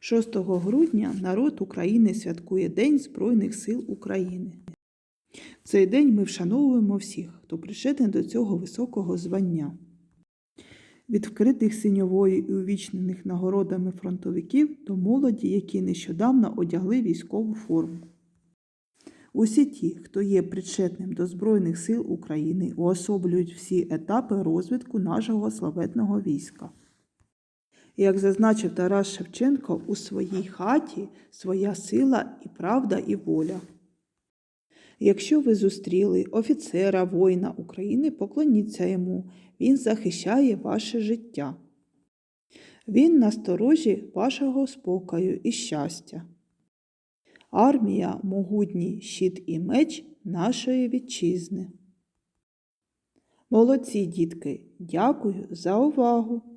6 грудня народ України святкує День Збройних сил України. В цей день ми вшановуємо всіх, хто причетний до цього високого звання. Від вкритих синьовою і увічнених нагородами фронтовиків до молоді, які нещодавно одягли військову форму. Усі ті, хто є причетним до Збройних сил України, уособлюють всі етапи розвитку нашого славетного війська. Як зазначив Тарас Шевченко, у своїй хаті своя сила і правда, і воля. Якщо ви зустріли офіцера воїна України, поклоніться йому, він захищає ваше життя. Він насторожі вашого спокою і щастя. Армія могутній щит і меч нашої вітчизни. Молодці, дітки, дякую за увагу!